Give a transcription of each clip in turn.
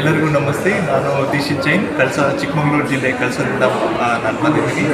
ಎಲ್ಲರಿಗೂ ನಮಸ್ತೆ. ನಾನು ದೀಶಿತ್ ಜೈನ್ ಕಳಸ ಚಿಕ್ಕಮಗಳೂರು ಜಿಲ್ಲೆ ಕಳಸದಿಂದ ನಾನು ಬಂದಿದ್ದೀನಿ.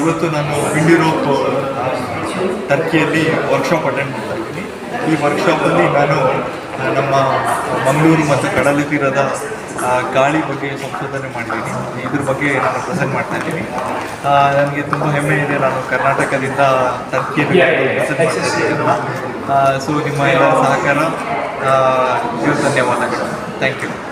ಇವತ್ತು ನಾನು ವಿಂಡಿರೋಪ್ ಟರ್ಕಿಯಲ್ಲಿ ವರ್ಕ್ಶಾಪ್ ಅಟೆಂಡ್ ಮಾಡ್ತಾ ಇದ್ದೀನಿ. ಈ ವರ್ಕ್ಶಾಪಲ್ಲಿ ನಾನು ನಮ್ಮ ಮಂಗಳೂರು ಮತ್ತು ಕಡಲ ತೀರದ ಗಾಳಿ ಬಗ್ಗೆ ಸಂಶೋಧನೆ ಮಾಡಿದ್ದೀನಿ. ಇದ್ರ ಬಗ್ಗೆ ನಾನು ಪ್ರೆಸೆಂಟ್ ಮಾಡ್ತಾ ಇದ್ದೀನಿ. ನನಗೆ ತುಂಬ ಹೆಮ್ಮೆ ಇದೆ. ನಾನು ಕರ್ನಾಟಕದಿಂದ ಟರ್ಕಿಯಲ್ಲಿ ಪ್ರೆಸೆಂಟ್ ಮಾಡ್ತಾ ಸೊ ನಿಮ್ಮ ಎಲ್ಲರ ಸಹಕಾರ ಧನ್ಯವಾದಗಳು. Thank you.